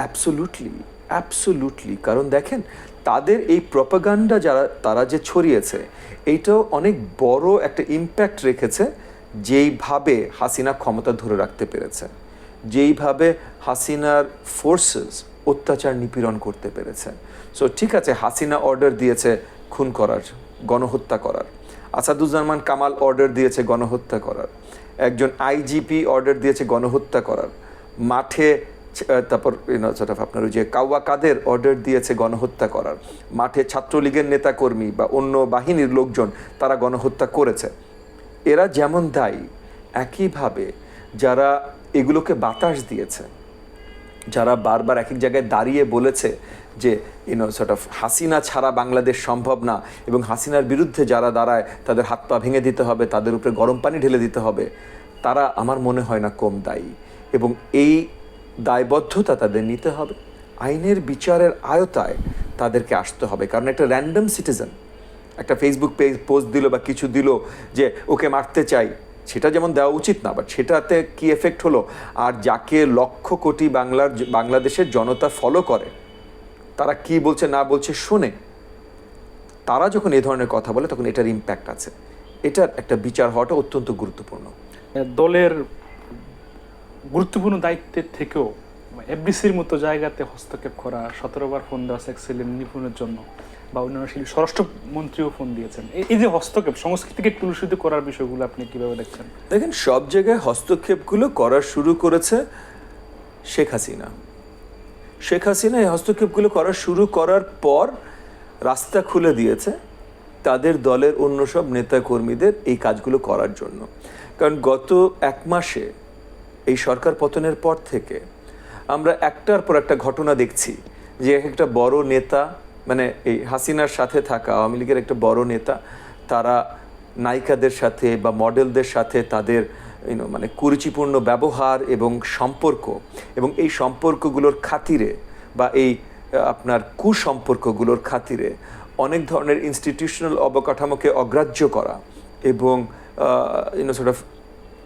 Absolutely absolutely কারণ দেখেন, তাদের এই প্রপাগান্ডা যারা, তারা যে ছড়িয়েছে এইটাও অনেক বড় একটা ইম্প্যাক্ট রেখেছে যেইভাবে হাসিনা ক্ষমতা ধরে রাখতে পেরেছে, যেইভাবে হাসিনার ফোর্সেস অত্যাচার নিপীড়ন করতে পেরেছে। সো ঠিক আছে, হাসিনা অর্ডার দিয়েছে খুন করার, গণহত্যা করার। আসাদুজ্জামান কামাল অর্ডার দিয়েছে গণহত্যা করার। একজন আইজিপি অর্ডার দিয়েছে গণহত্যা করার। মাঠে তারপর সর্ট অফ আপনার ওই যে কাউয়া কাদের অর্ডার দিয়েছে গণহত্যা করার। মাঠে ছাত্রলীগের নেতাকর্মী বা অন্য বাহিনীর লোকজন তারা গণহত্যা করেছে। এরা যেমন দায়ী, একইভাবে যারা এগুলোকে বাতাস দিয়েছে, যারা বারবার এক এক জায়গায় দাঁড়িয়ে বলেছে যে ইউনো সর্ট অফ হাসিনা ছাড়া বাংলাদেশ সম্ভব না এবং হাসিনার বিরুদ্ধে যারা দাঁড়ায়, তাদের হাত পা ভেঙে দিতে হবে, তাদের উপরে গরম পানি ঢেলে দিতে হবে, তারা আমার মনে হয় না কম দায়ী। এবং এই দায়বদ্ধতা তাদের নিতে হবে। আইনের বিচারের আয়তায় তাদেরকে আসতে হবে। কারণ একটা র্যান্ডম সিটিজেন একটা ফেসবুক পেজ পোস্ট দিল বা কিছু দিল যে ওকে মারতে চাই, সেটা যেমন দেওয়া উচিত না বাট সেটাতে কি এফেক্ট হলো? আর যাকে লক্ষ কোটি বাংলার বাংলাদেশের জনতা ফলো করে, তারা কি বলছে না বলছে শোনে, তারা যখন এ ধরনের কথা বলে, তখন এটার ইম্প্যাক্ট আছে। এটার একটা বিচার হওয়াটা অত্যন্ত গুরুত্বপূর্ণ। দলের গুরুত্বপূর্ণ দায়িত্বের থেকেও এফডিসির মতো জায়গাতে হস্তক্ষেপ করা, সতেরোবার ফোন দেওয়া সেক্সিলের নিপুণের জন্য বা অন্যান্য শিল্পী স্বরাষ্ট্রমন্ত্রীও ফোন দিয়েছেন। এই- যে হস্তক্ষেপ, সংস্কৃতিকে কলুষিত করার বিষয়গুলো আপনি কীভাবে দেখছেন? দেখেন, সব জায়গায় হস্তক্ষেপগুলো করা শুরু করেছে শেখ হাসিনা। শেখ হাসিনা এই হস্তক্ষেপগুলো করা শুরু করার পর রাস্তা খুলে দিয়েছে তাদের দলের অন্য সব নেতাকর্মীদের এই কাজগুলো করার জন্য। কারণ গত এক মাসে এই সরকার পতনের পর থেকে আমরা একটার পর একটা ঘটনা দেখছি যে এক একটা বড় নেতা মানে এই হাসিনার সাথে থাকা, আওয়ামী লীগের একটা বড় নেতা, তারা নায়িকাদের সাথে বা মডেলদের সাথে তাদের মানে কুরুচিপূর্ণ ব্যবহার এবং সম্পর্ক এবং এই সম্পর্কগুলোর খাতিরে বা এই, আপনার কুসম্পর্কগুলোর খাতিরে অনেক ধরনের ইনস্টিটিউশনাল অবকাঠামোকে অগ্রাহ্য করা এবং ইউনো সর্ট অফ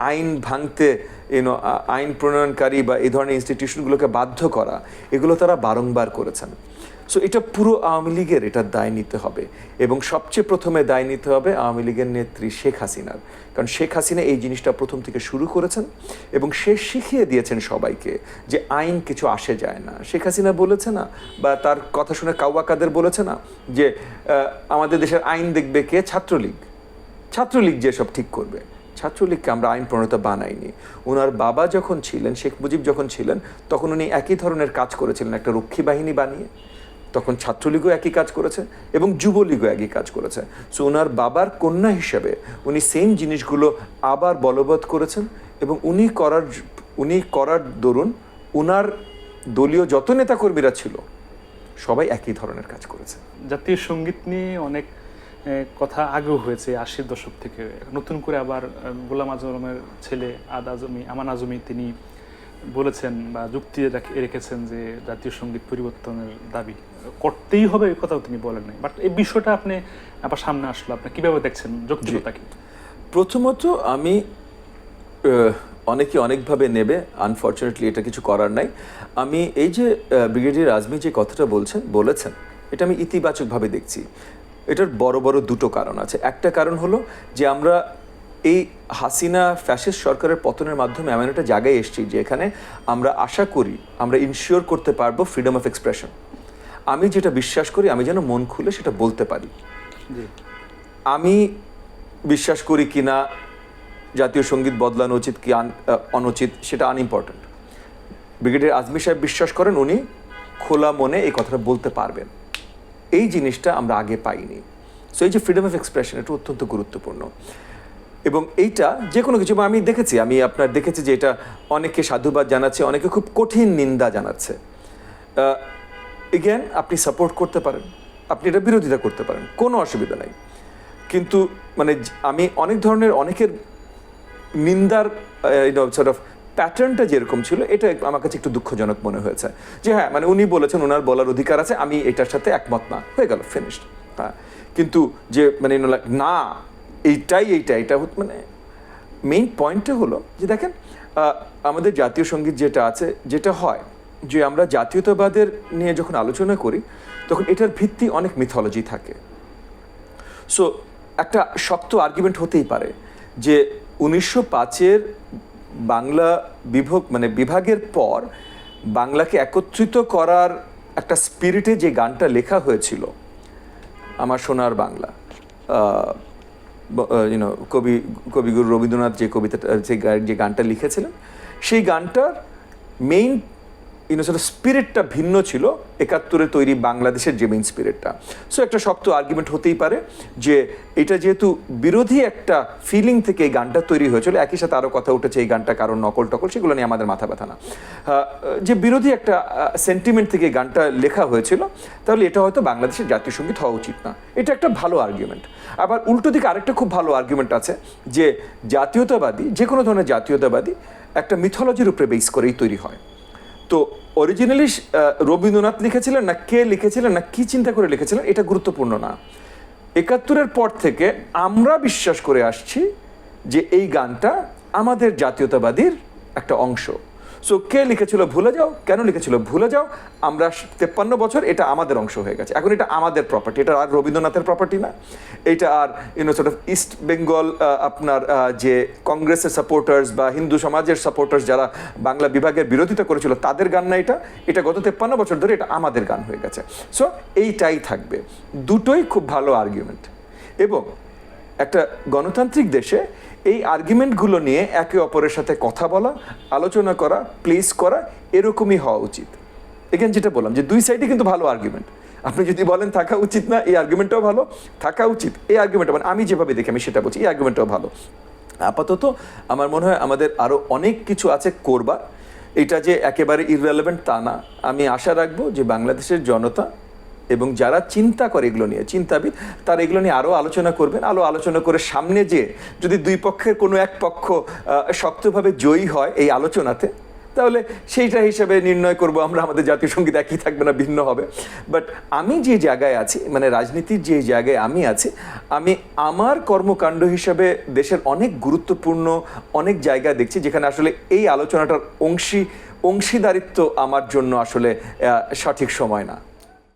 আইন ভাঙতে ইউনো আইন প্রণয়নকারী বা এই ধরনের ইনস্টিটিউশনগুলোকে বাধ্য করা, এগুলো তারা বারংবার করেছেন। সো এটা পুরো আওয়ামী লীগের এটার দায় নিতে হবে। এবং সবচেয়ে প্রথমে দায় নিতে হবে আওয়ামী লীগের নেত্রী শেখ হাসিনার। কারণ শেখ হাসিনা এই জিনিসটা প্রথম থেকে শুরু করেছেন এবং সে শিখিয়ে দিয়েছেন সবাইকে যে আইন কিছু আসে যায় না। শেখ হাসিনা বলেছে না, বা তার কথা শুনে কাউয়া কাদের বলেছে না যে আমাদের দেশের আইন দেখবে কে? ছাত্রলীগ। ছাত্রলীগ যেসব ঠিক করবে। ছাত্রলীগকে আমরা আইন প্রণেতা বানাইনি। ওনার বাবা যখন ছিলেন, শেখ মুজিব যখন ছিলেন, তখন উনি একই ধরনের কাজ করেছিলেন, একটা রক্ষী বাহিনী বানিয়ে। তখন ছাত্রলীগও একই কাজ করেছে এবং যুবলীগও একই কাজ করেছে। সো ওনার বাবার কন্যা হিসেবে উনি সেম জিনিসগুলো আবার বলবৎ করেছেন এবং উনি করার উনি করার দরুন উনার দলীয় যত নেতাকর্মীরা ছিল, সবাই একই ধরনের কাজ করেছে। জাতীয় সংগীত নিয়ে অনেক কথা আগেও হয়েছে, আশির দশক থেকে। নতুন করে আবার গোলাম আজমের ছেলে আদ আজমি, আমান আজমি তিনি বলেছেন বা যুক্তি রাখ- রেখেছেন যে জাতীয় সংগীত পরিবর্তনের দাবি। করতেই হবে এই কথাও তিনি বলেন নাই। বাট এই বিষয়টা আপনি, আবার সামনে আসলো। আপনি কীভাবে দেখছেন যৌক্তিকতা কি? প্রথমত আমি অনেকে অনেকভাবে নেবে। আনফর্চুনেটলি এটা কিছু করার নাই। আমি এই যে ব্রিগেডিয়ার আজমি যে কথাটা বলছেন, বলেছেন, এটা আমি ইতিবাচকভাবে দেখছি। এটার বড় বড় দুটো কারণ আছে। একটা কারণ হলো যে আমরা এই হাসিনা ফ্যাসিস্ট সরকারের পতনের মাধ্যমে এমন একটা জায়গায় এসেছি যে এখানে আমরা আশা করি আমরা ইনশিওর করতে পারব ফ্রিডম অফ এক্সপ্রেশন আমি যেটা বিশ্বাস করি আমি যেন মন খুলে সেটা বলতে পারি। আমি বিশ্বাস করি কি না জাতীয় সংগীত বদলানো উচিত কি অনুচিত সেটা আনইম্পর্ট্যান্ট ব্রিগেডিয়ার আজমি সাহেব বিশ্বাস করেন উনি খোলা মনে এই কথাটা বলতে পারবেন। এই জিনিসটা আমরা আগে পাইনি। সো এই যে ফ্রিডম অফ এক্সপ্রেশন এটা অত্যন্ত গুরুত্বপূর্ণ। এবং এইটা যে কোনো কিছু আমি দেখেছি, আমি আপনার দেখেছি যে এটা অনেকে সাধুবাদ জানাচ্ছে, অনেকে খুব কঠিন নিন্দা জানাচ্ছে। এগেন আপনি সাপোর্ট করতে পারেন। আপনি এটা বিরোধিতা করতে পারেন। কোনো অসুবিধা নাই। কিন্তু মানে আমি অনেক ধরনের, অনেকের নিন্দার সর্ট অফ প্যাটার্নটা যেরকম ছিল, এটা আমার কাছে একটু দুঃখজনক মনে হয়েছে। যে হ্যাঁ মানে উনি বলেছেন ওনার বলার অধিকার আছে, আমি এটার সাথে একমত না। হয়ে গেল ফিনিশড হ্যাঁ কিন্তু যে মানে না, এইটাই, এইটা, এটা মানে মেইন পয়েন্টটা হলো যে দেখেন আমাদের জাতীয় সংগীত যেটা আছে, যেটা হয়, যে আমরা জাতীয়তাবাদের নিয়ে যখন আলোচনা করি, তখন এটার ভিত্তি অনেক মিথোলজি থাকে। সো একটা শক্ত আর্গুমেন্ট হতেই পারে যে উনিশশো পাঁচের বাংলা বিভোগ মানে বিভাগের পর বাংলাকে একত্রিত করার একটা স্পিরিটে যে গানটা লেখা হয়েছিল, আমার সোনার বাংলা ইউনো কবি, কবিগুরু রবীন্দ্রনাথ যে কবিতাটা, যে যে গানটা লিখেছিলেন, সেই গানটার মেইন ইউনো সেটা স্পিরিটটা ভিন্ন ছিল, একাত্তরে তৈরি বাংলাদেশের যে মেইন স্পিরিটটা সো একটা শক্ত আর্গুমেন্ট হতেই পারে যে এটা যেহেতু বিরোধী একটা ফিলিং থেকে এই গানটা তৈরি হয়েছিল, একই সাথে আরও কথা উঠেছে এই গানটা কারণ নকল টকল, সেগুলো নিয়ে আমাদের মাথা ব্যথা না। যে বিরোধী একটা সেন্টিমেন্ট থেকে এই গানটা লেখা হয়েছিল, তাহলে এটা হয়তো বাংলাদেশের জাতীয় সংগীত হওয়া উচিত না। এটা একটা ভালো আর্গুমেন্ট আবার উল্টো দিকে আরেকটা খুব ভালো আর্গুমেন্ট আছে যে জাতীয়তাবাদী, যে কোনো ধরনের জাতীয়তাবাদী একটা মিথোলজির উপরে বেস করেই তৈরি হয়। তো অরিজিনালি রবীন্দ্রনাথ লিখেছিলেন না কে লিখেছিলেন না কি চিন্তা করে লিখেছিলেন এটা গুরুত্বপূর্ণ না। একাত্তরের পর থেকে আমরা বিশ্বাস করে আসছি যে এই গানটা আমাদের জাতীয়তাবাদীর একটা অংশ। সো কে লিখেছিল ভুলে যাও? কেন লিখেছিল ভুলে যাও? আমরা তেপ্পান্ন বছর এটা আমাদের অংশ হয়ে গেছে। এখন এটা আমাদের প্রপার্টি এটা আর রবীন্দ্রনাথের প্রপার্টি না। এটা আর you know sort of east Bengal আপনার যে কংগ্রেসের সাপোর্টার্স বা হিন্দু সমাজের সাপোর্টার্স যারা বাংলা বিভাগের বিরোধিতা করেছিল, তাদের গান না এটা। এটা গত তেপ্পান্ন বছর ধরে এটা আমাদের গান হয়ে গেছে। সো এইটাই থাকবে। দুটোই খুব ভালো আর্গুমেন্ট এবং একটা গণতান্ত্রিক দেশে এই আর্গুমেন্টগুলো নিয়ে একে অপরের সাথে কথা বলা, আলোচনা করা প্লেস করা, এরকমই হওয়া উচিত। এখানে যেটা বললাম যে দুই সাইডে কিন্তু ভালো আর্গুমেন্ট আপনি যদি বলেন থাকা উচিত না, এই আর্গুমেন্টটাও ভালো। থাকা উচিত, এই আর্গুমেন্টটা মানে আমি যেভাবে দেখি, আমি সেটা বলছি, এই আর্গুমেন্টটাও ভালো। আপাতত আমার মনে হয় আমাদের আরও অনেক কিছু আছে করবার। এটা যে একেবারে ইররেলেভেন্ট তা না। আমি আশা রাখব যে বাংলাদেশের জনতা এবং যারা চিন্তা করে এগুলো নিয়ে, চিন্তাবিদ, তারা এগুলো নিয়ে আরও আলোচনা করবেন। আরও আলোচনা করে সামনে যে যদি দুই পক্ষের কোনো এক পক্ষ শক্তভাবে জয়ী হয় এই আলোচনাতে, তাহলে সেইটা হিসেবে নির্ণয় করব আমরা। আমাদের জাতীয় সংগীত একই থাকবে না, ভিন্ন হবে। বাট আমি যে জায়গায় আছি মানে রাজনীতির যে জায়গায় আমি আছি, আমি আমার কর্মকাণ্ড হিসাবে দেশের অনেক গুরুত্বপূর্ণ অনেক জায়গা দেখছি, যেখানে আসলে এই আলোচনাটার অংশী, অংশীদারিত্ব আমার জন্য আসলে সঠিক সময় না।